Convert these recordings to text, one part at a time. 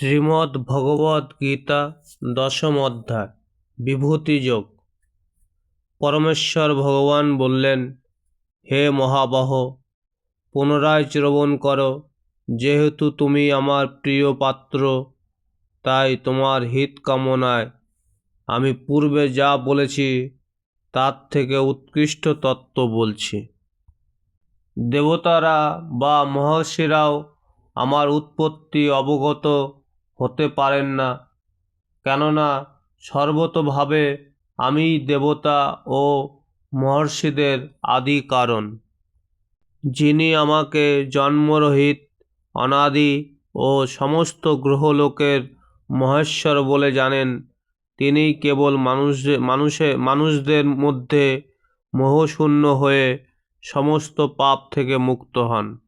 শ্রীমদ্ ভগবদ্ গীতা দশম অধ্যায়, বিভূতি যোগ। পরমেশ্বর ভগবান বললেন, হে মহাবাহ, পুনরায় শ্রবণ করো। যেহেতু তুমি আমার প্রিয় পাত্র, তাই তোমার হিত কামনায় আমি পূর্বে যা বলেছি, তার থেকে উৎকৃষ্ট তত্ত্ব বলছি। দেবতারা বা মহর্ষিরাও আমার উৎপত্তি অবগত হতে পারেন না। কেননা সর্বতভাবে আমি দেবতা ও মহর্ষিদের আদি কারণ। যিনি আমাকে জন্মরহিত, অনাদি ও সমস্ত গ্রহলোকের মহেশ্বর বলে জানেন তিনি কেবল মানুষদের মানুষে, মানুষদের মধ্যে মোহশূন্য হয়ে সমস্ত পাপ থেকে মুক্ত হন।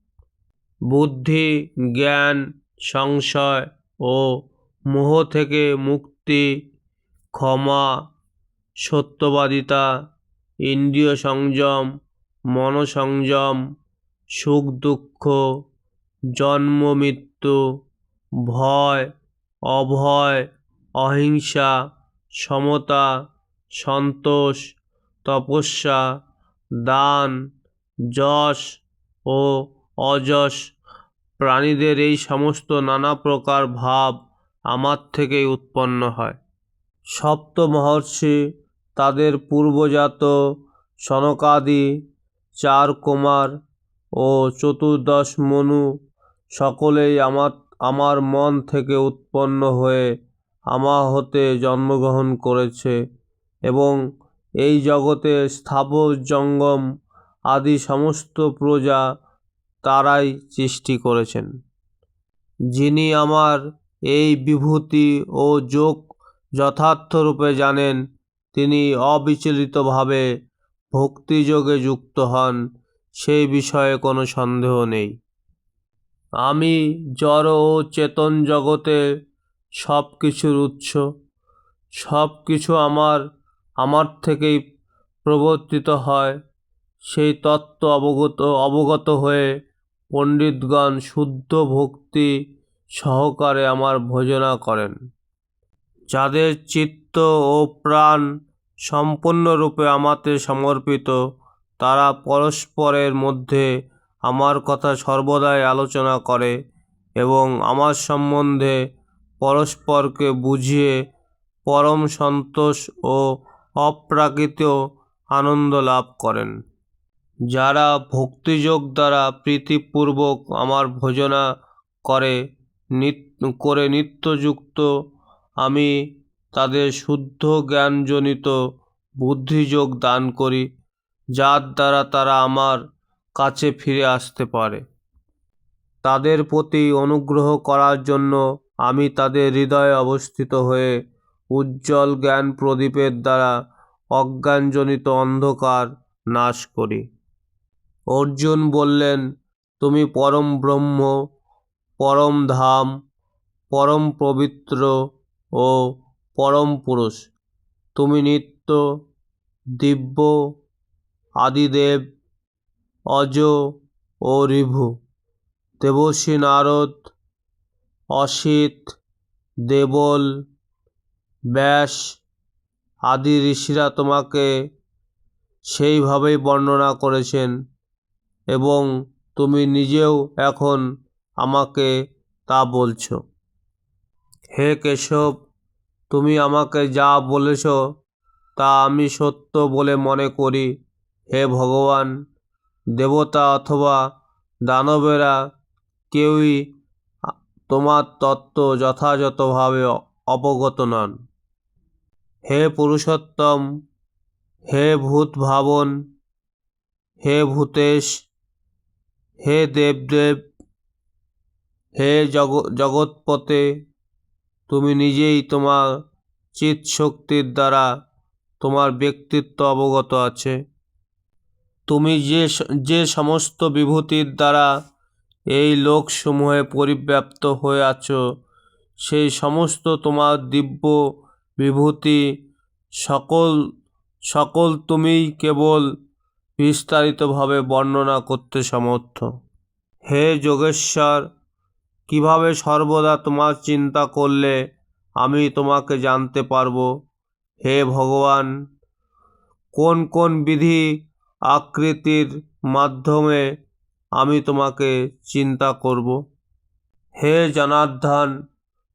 বুদ্ধি, জ্ঞান, সংশয় ও মোহ থেকে মুক্তি, ক্ষমা, সত্যবাদিতা, ইন্দ্রিয় সংযম, মনসংযম, সুখ দুঃখ, জন্ম মৃত্যু, ভয়, অভয়, অহিংসা, সমতা, সন্তোষ, তপস্যা, দান, যশ ও অযশ। প্রাণীদের এই সমস্ত নানা প্রকার ভাব আমার থেকেই উৎপন্ন হয়। সপ্ত মহর্ষি, তাদের পূর্বজাত সনকাদি চার কুমার ও চতুর্দশ মনু সকলেই আমার আমার মন থেকে উৎপন্ন হয়ে আমার হতে জন্মগ্রহণ করেছে এবং এই জগতে স্থাবর জঙ্গম আদি সমস্ত প্রজা তারাই সৃষ্টি করেছেন। যিনি আমার এই বিভূতি ও যোগ যথার্থরূপে জানেন, তিনি অবিচলিতভাবে ভক্তিযোগে যুক্ত হন, সেই বিষয়ে কোনো সন্দেহ নেই। আমি জড় ও চেতন জগতে সব কিছুর উৎস সব কিছু আমার আমার থেকেই প্রবর্তিত হয়, সেই তত্ত্ব অবগত অবগত হয়ে পণ্ডিতগণ শুদ্ধ ভক্তি সহকারে আমার ভোজনা করেন। যাদের চিত্ত ও প্রাণ সম্পূর্ণরূপে আমাতে সমর্পিত, তারা পরস্পরের মধ্যে আমার কথা সর্বদাই আলোচনা করে এবং আমার সম্বন্ধে পরস্পরকে বুঝিয়ে পরম সন্তোষ ও অপ্রাকৃত আনন্দ লাভ করেন। যারা ভক্তিযোগ দ্বারা প্রীতিপূর্বক আমার ভোজনা করে করে নিত্যযুক্ত, আমি তাদের শুদ্ধ জ্ঞানজনিত বুদ্ধিযোগ দান করি, যার দ্বারা তারা আমার কাছে ফিরে আসতে পারে। তাদের প্রতি অনুগ্রহ করার জন্য আমি তাদের হৃদয়ে অবস্থিত হয়ে উজ্জ্বল জ্ঞান প্রদীপের দ্বারা অজ্ঞানজনিত অন্ধকার নাশ করি। অর্জুন বললেন, তুমি পরম ব্রহ্ম, পরম ধাম, পরম পবিত্র ও পরম পুরুষ। তুমি নিত্য দিব্য, আদিদেব, অজ ও ঋভু দেবশ্রী নারদ, অসিত, দেবল, ব্যাস আদি ঋষিরা তোমাকে সেইভাবেই বর্ণনা করেছেন। এবং তুমি নিজেও এখন আমাকে তা বলছ। হে কেশব, তুমি আমাকে যা বলেছ তা আমি সত্য বলে মনে করি। হে ভগবান, দেবতা অথবা দানবেরা কেউই তোমার তত্ত্ব যথাযথভাবে অবগত নন। হে পুরুষোত্তম, হে ভূত ভাবন হে ভূতেশ হে দেবদেব, হে জগ জগৎপতে তুমি নিজেই তোমার চিৎ শক্তির দ্বারা তোমার ব্যক্তিত্ব অবগত আছে। তুমি যে যে সমস্ত বিভূতির দ্বারা এই লোকসমূহে পরিব্যাপ্ত হয়ে আছো, সেই সমস্ত তোমার দিব্য বিভূতি সকল সকল তুমিই কেবল বিস্তারিতভাবে বর্ণনা করতে সমর্থ। হে যোগেশ্বর, কীভাবে সর্বদা তোমার চিন্তা করলে আমি তোমাকে জানতে পারব? হে ভগবান, কোন কোন বিধি আকৃতির মাধ্যমে আমি তোমাকে চিন্তা করব? হে জনার্দন,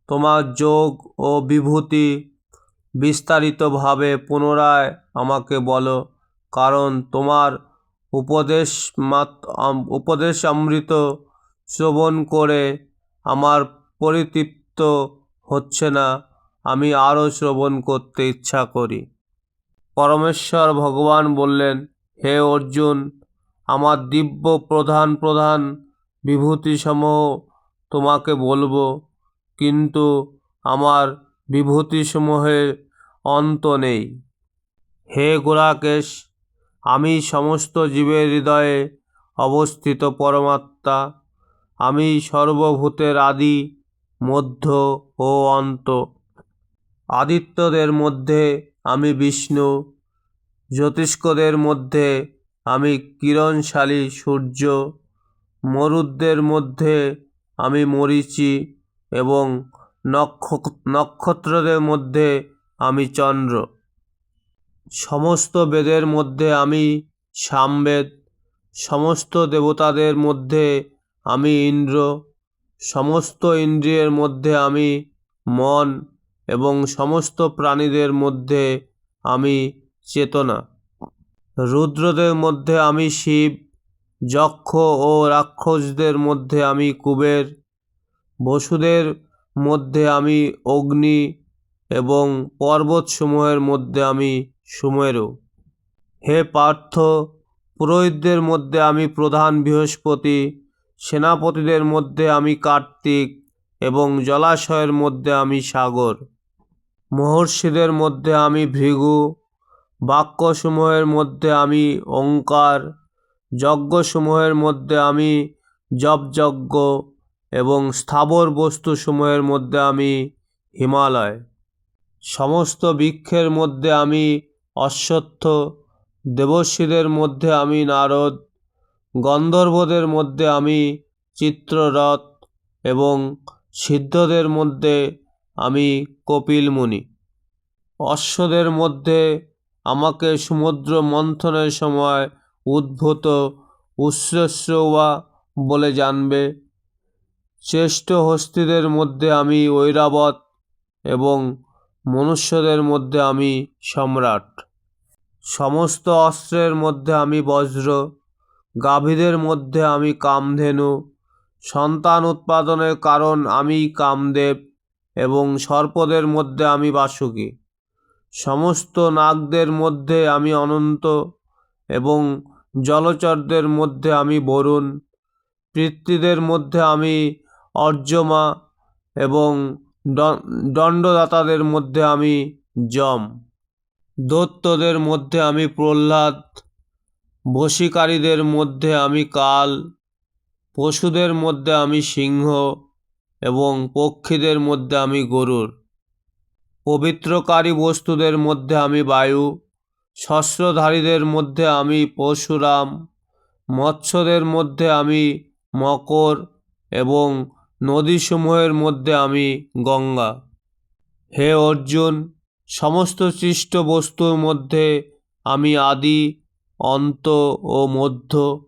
তোমার যোগ ও বিভূতি বিস্তারিতভাবে পুনরায় আমাকে বলো। কারণ তোমার উপদেশ মাত উপদেশ অমৃত শ্রবণ করে আমার পরিতৃপ্ত হচ্ছে না। আমি আরও শ্রবণ করতে ইচ্ছা করি। পরমেশ্বর ভগবান বললেন, হে অর্জুন, আমার দিব্য প্রধান প্রধান বিভূতিসমূহ তোমাকে বলব, কিন্তু আমার বিভূতিসমূহের অন্ত নেই। হে গোরাকেশ আমি সমস্ত জীবের হৃদয়ে অবস্থিত পরমাত্মা। আমি সর্বভূতের আদি, মধ্য ও অন্ত। আদিত্যদের মধ্যে আমি বিষ্ণু। জ্যোতিষ্কদের মধ্যে আমি কিরণশালী সূর্য। মরুদ্দের মধ্যে আমি মরিচি এবং নক্ষ নক্ষত্রদের মধ্যে আমি চন্দ্র। সমস্ত বেদের মধ্যে আমি সামবেদ, সমস্ত দেবতাদের মধ্যে আমি ইন্দ্র, সমস্ত ইন্দ্রিয়ের মধ্যে আমি মন এবং সমস্ত প্রাণীদের মধ্যে আমি চেতনা। রুদ্রদের মধ্যে আমি শিব, যক্ষ ও রাক্ষসদের মধ্যে আমি কুবের, বসুদের মধ্যে আমি অগ্নি এবং পর্বতসমূহের মধ্যে আমি সুমেরু হে পার্থ, পুরোহিতদের মধ্যে আমি প্রধান বৃহস্পতি, সেনাপতিদের মধ্যে আমি কার্তিক এবং জলাশয়ের মধ্যে আমি সাগর। মহর্ষিদের মধ্যে আমি ভৃগু, বাক্যসমূহের মধ্যে আমি ওঙ্কার যজ্ঞসমূহের মধ্যে আমি জপযজ্ঞ এবং স্থাবর বস্তুসমূহের মধ্যে আমি হিমালয়। সমস্ত বৃক্ষের মধ্যে আমি অশ্বত্থ দেবর্ষীদের মধ্যে আমি নারদ, গন্ধর্বদের মধ্যে আমি চিত্ররথ এবং সিদ্ধদের মধ্যে আমি কপিল মুনি অশ্বদের মধ্যে আমাকে সমুদ্র মন্থনের সময় উদ্ভূত উচ্ছ্বসা বলে জানবে। শ্রেষ্ঠ হস্তিদের মধ্যে আমি ঐরাবত এবং মনুষ্যদের মধ্যে আমি সম্রাট। সমস্ত অস্ত্রের মধ্যে আমি বজ্র, গাভীদের মধ্যে আমি কামধেনু, সন্তান উৎপাদনের কারণ আমি কামদেব এবং সর্পদের মধ্যে আমি বাসুকী। সমস্ত নাগদের মধ্যে আমি অনন্ত এবং জলচরদের মধ্যে আমি বরুণ, পিতৃদের মধ্যে আমি অর্যমা এবং দণ্ডদাতাদের মধ্যে আমি যম। দৈত্যদের মধ্যে আমি প্রহ্লাদ, বশীকারীদের মধ্যে আমি কাল, পশুদের মধ্যে আমি সিংহ এবং পক্ষীদের মধ্যে আমি গরুর। পবিত্রকারী বস্তুদের মধ্যে আমি বায়ু, শস্ত্রধারীদের মধ্যে আমি পরশুরাম মৎস্যদের মধ্যে আমি মকর এবং নদীসমূহের মধ্যে আমি গঙ্গা। হে অর্জুন সমস্ত সৃষ্ট বস্তুর মধ্যে আমি আদি, অন্ত ও মধ্য,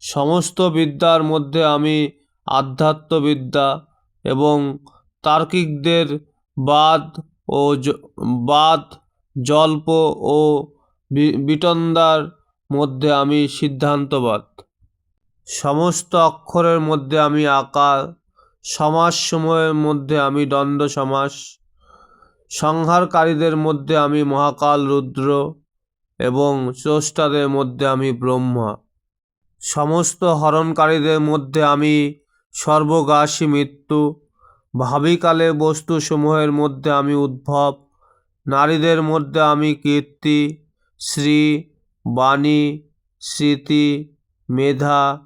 সমস্ত বিদ্যার মধ্যে আমি আধ্যাত্মবিদ্যা এবং তার্কিকদের বাদ ও বাদ, জল্প ও বি- বিতন্দার মধ্যে আমি সিদ্ধান্তবাদ। সমস্ত অক্ষরের মধ্যে আমি আকার সমাসসমূহের মধ্যে আমি দ্বন্দ্ব সমাস সংহারকারীদের মধ্যে আমি মহাকাল রুদ্র এবং স্রষ্টাদের মধ্যে আমি ব্রহ্মা। সমস্ত হরণকারীদের মধ্যে আমি সর্বগ্রাসী মৃত্যু। ভাবিকালে বস্তুসমূহের মধ্যে আমি উদ্ভব। নারীদের মধ্যে আমি কীর্তি শ্রী বাণী, স্মৃতি, মেধা,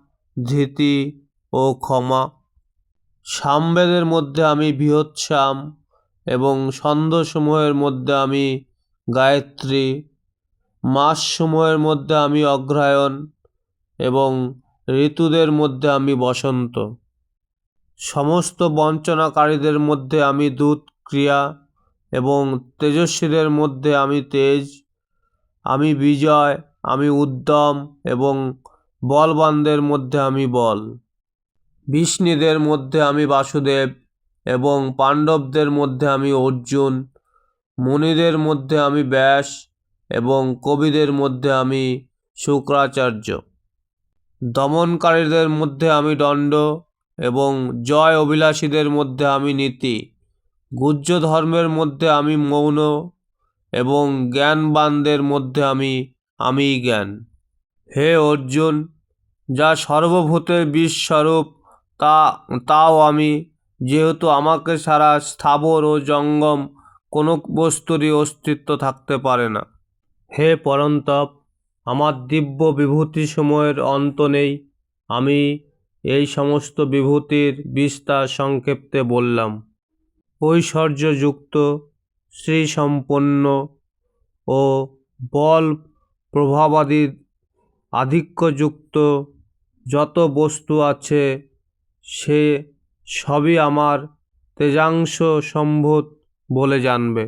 ধৃতি ও ক্ষমা। সামবেদের মধ্যে আমি বৃহৎসাম এবং ছন্দসমূহের মধ্যে আমি গায়ত্রী মাসসমূহের মধ্যে আমি অগ্রহায়ণ এবং ঋতুদের মধ্যে আমি বসন্ত। সমস্ত বঞ্চনাকারীদের মধ্যে আমি দূত ক্রিয়া এবং তেজস্বীদের মধ্যে আমি তেজ, আমি বিজয়, আমি উদ্যম এবং বলবানদের মধ্যে আমি বল। বিষ্ণুদের মধ্যে আমি বাসুদেব এবং পাণ্ডবদের মধ্যে আমি অর্জুন, মুনিদের মধ্যে আমি ব্যাস এবং কবিদের মধ্যে আমি শুক্রাচার্য। দমনকারীদের মধ্যে আমি দণ্ড এবং জয় অভিলাষীদের মধ্যে আমি নীতি। গুহ্য ধর্মের মধ্যে আমি মৌন এবং জ্ঞানবানদের মধ্যে আমি আমি জ্ঞান। হে অর্জুন, যা সর্বভূতের বিশ্বস্বরূপ তা, তাও আমি যেহেতু আমাকে ছাড়া স্থাবর ও জঙ্গম কোনো বস্তুরই অস্তিত্ব থাকতে পারে না। হে পরন্তপ, আমার দিব্য বিভূতি সময়ের অন্ত নেই। আমি এই সমস্ত বিভূতির বিস্তার সংক্ষেপে বললাম। ঐশ্বর্যযুক্ত, শ্রীসম্পন্ন ও বল প্রভাবাদি আধিক্যযুক্ত যত বস্তু আছে, সে সবই আমার তেজাংশ সম্ভূত বলে জানবে।